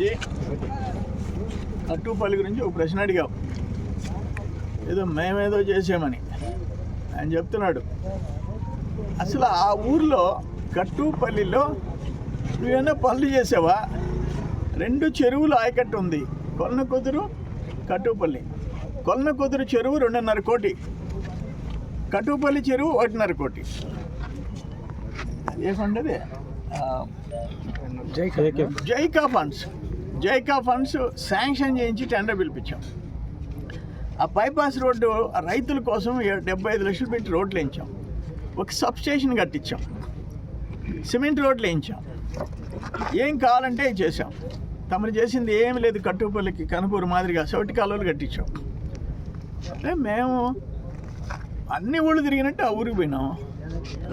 గురించి కట్టుపల్లి గురించి ఒక ప్రశ్న అడిగావు ఏదో మేమేదో చేసామని. ఆయన చెప్తున్నాడు. అసలు ఆ ఊర్లో కట్టుపల్లిలో నువ్వేమైనా పనులు చేసావా? రెండు చెరువులు ఆయకట్టు ఉంది. కొలన కుదురు కట్టుపల్లి. కొలన కుదురు చెరువు రెండున్నర కోటి. కట్టుపల్లి చెరువు ఒకటిన్నర కోటి. ఏ ఫండ్ అది? ఆ, JICA funds. JICA funds sanction చేయించి టెండర్ పిలిపించాం. ఆ బైపాస్ రోడ్డు రైతుల కోసం డెబ్బై ఐదు లక్షలు పెట్టి రోడ్లు వేయించాం. ఒక సబ్ స్టేషన్ కట్టించాం. సిమెంట్ రోడ్లు వేయించాం. ఏం కావాలంటే చేసాం తమరు చేసింది ఏం లేదు కట్టుపల్లికి కనుపూరు మాదిరిగా సౌటి కాలువలు కట్టించాం. అంటే మేము అన్ని ఊళ్ళు తిరిగినట్టు ఆ ఊరికి పోయినాం.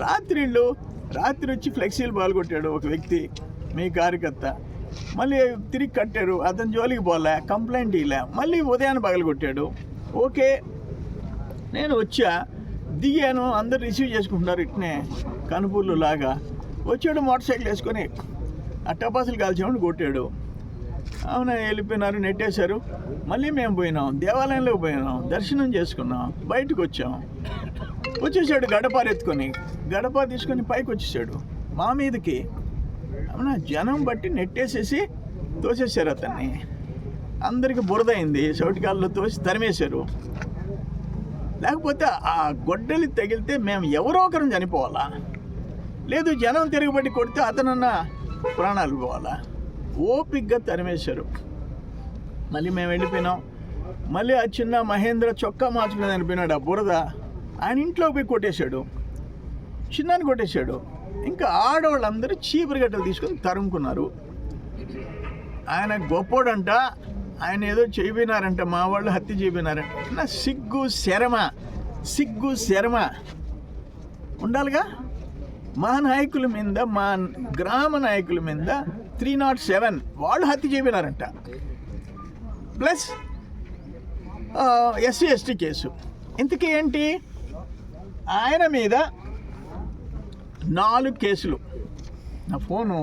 రాత్రిళ్ళు రాత్రి వచ్చి ఫ్లెక్సీలు పాల్గొట్టాడు ఒక వ్యక్తి మీ కార్యకర్త. మళ్ళీ తిరిగి కట్టారు అతని జోలికి పోలే కంప్లైంట్ ఇలే మళ్ళీ ఉదయాన్ని పగలగొట్టాడు. ఓకే నేను వచ్చా దిగాను అందరు రిసీవ్ చేసుకుంటున్నారు ఇట్నే కనుపూర్లు లాగా. వచ్చాడు మోటార్ సైకిల్ వేసుకొని ఆ టపాసులు కాల్చామని కొట్టాడు. అవునా వెళ్ళిపోయినారు నెట్టేశారు. మళ్ళీ మేము పోయినాం దేవాలయంలోకి పోయినాం దర్శనం చేసుకున్నాం బయటకు వచ్చాం. వచ్చేసాడు గడప ఎత్తుకొని గడప తీసుకొని పైకి వచ్చేసాడు. మా మీదకి అవునా? జనం బట్టి నెట్టేసేసి తోసేసారు అతన్ని. అందరికి బురదైంది చౌటికాల్లో తోసి తరిమేశారు. లేకపోతే ఆ గొడ్డలి తగిలితే మేము ఎవరో ఒకరం చనిపోవాలా? లేదు జనం తిరగబడి కొడితే అతనన్నా ప్రాణాలు పోవాలా? ఓపిగ్గా తరిమేశారు. మళ్ళీ మేము వెళ్ళిపోయినాం. మళ్ళీ ఆ చిన్న మహేంద్ర చొక్కా మార్చుకుని అనిపోయినాడు ఆ బురద. ఆయన ఇంట్లో పోయి కొట్టేశాడు. చిన్నాన్ని కొట్టేశాడు. ఇంకా ఆడవాళ్ళందరూ చీపురు గట్టలు తీసుకొని తరుముకున్నారు. ఆయన గొప్పోడంట ఆయన ఏదో చేయబోయినారంట మా వాళ్ళు హత్య చేయబోయినారంట నా సిగ్గు శరమ సిగ్గు శరమ. ఉండాలిగా? మా నాయకుల మీద మా గ్రామ నాయకుల మీద త్రీ నాట్ సెవెన్ వాళ్ళు హత్య చేయబోయినారంట ప్లస్ ఎస్సీ ఎస్టీ కేసు. ఇంతకీ ఏంటి? ఆయన మీద నాలుగు కేసులు నా ఫోను